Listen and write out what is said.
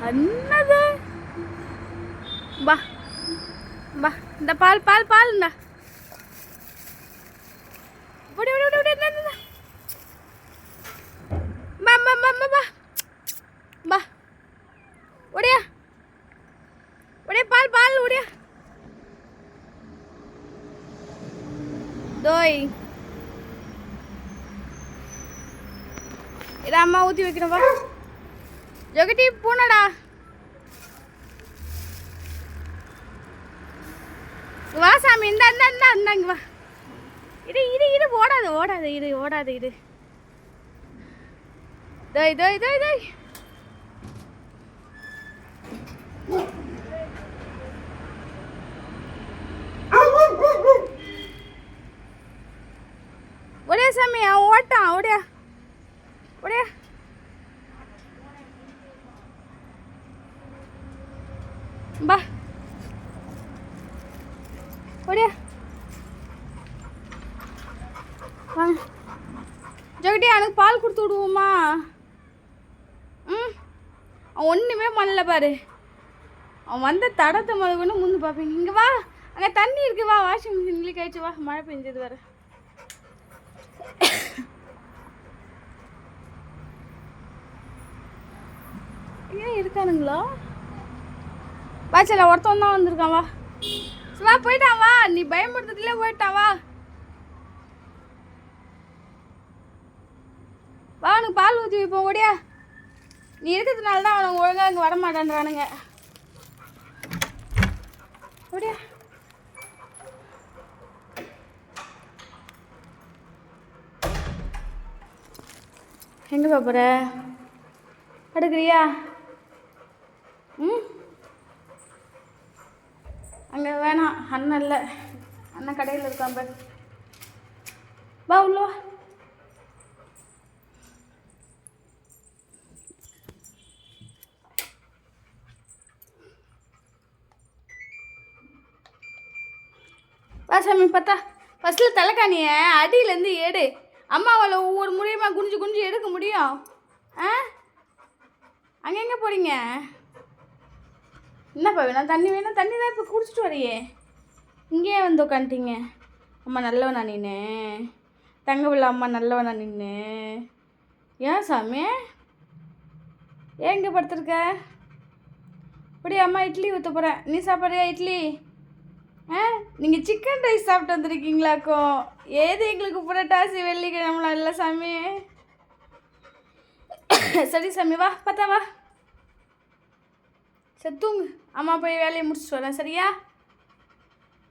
என்னது? பா பா இந்த பால் பால் பால் இந்த. தோய். இதை அம்மா ஊற்றி வைக்கணும் ஜொகட்டி பூனடா. வா சாமி இந்த இந்த இந்த இந்தாங்க வா. இரு இரு இரு ஓடாது ஓடாது இரு ஓடாது இரு. தோய் தோய் தோய் தோய் ஒடியா சாமி அவன் ஓட்டான் ஓடியா. ஒடியா பா ஒடியா வாங்க ஜெகட்டி எனக்கு பால் கொடுத்து விடுவோமா? ம். அவன் ஒன்றுமே பண்ணல பாரு. அவன் வந்த தடத்தை முத கொண்டு முந்து பார்ப்பீங்க இங்கே வா. அங்கே தண்ணி இருக்கு வா. வாஷிங் மிஷின் இங்கே கழிச்சு வா. மழை பெஞ்சது வேறு. ஏன் இருக்கானுங்களா? வாச்சல ஒருத்தன் தான் வந்திருக்கான் வா. சரி, வா போயிட்டான் வா. நீ பயமுறுத்ததுல போயிட்டான் வா. வா அவனுக்கு பால் ஊற்றி வைப்போம் ஓடியா. நீ இருக்கிறதுனால தான் அவனுக்கு ஒழுங்காக இங்கே வர மாட்டேன்றானுங்க ஓடியா. எங்கே போகிற படுக்கிறியா? ம்? அங்கே வேணாம் அண்ணன் இல்லை. அண்ணன் கடையில் இருக்கான் பாரு. வா உள்ள வா. வா சாமி பார்த்தா. ஃபஸ்ட்டில் தலைக்காணிய அடியிலேருந்து எடு. அம்மாவால் ஒவ்வொரு முறையுமா குனிஞ்சு குனிஞ்சு எடுக்க முடியும். ஆ? அங்கே எங்கே போகிறீங்க என்னப்பா வேணாம் தண்ணி வேணும் தண்ணி தான் இப்போ குடிச்சிட்டு வரையே. இங்கேயே வந்து உட்காந்துட்டீங்க அம்மா நல்லவனா நின்று தங்க அம்மா நல்லவனா நின்று ஏன் சாமி? ஏன் இங்கே படுத்துருக்க? இப்படி அம்மா இட்லி ஊற்ற போகிறேன் நீ சாப்பிட்றியா இட்லி? ஆ? நீங்கள் சிக்கன் ரைஸ் சாப்பிட்டு வந்திருக்கீங்களாக்கும் ஏது எங்களுக்கு புரட்டாசி வெள்ளிக்கிழமை இல்லை சாமி? சரி சாமி வா பார்த்தா வா. சரி தூங்கு. அம்மா போய் வேலையை முடிச்சுட்டு வரேன் சரியா?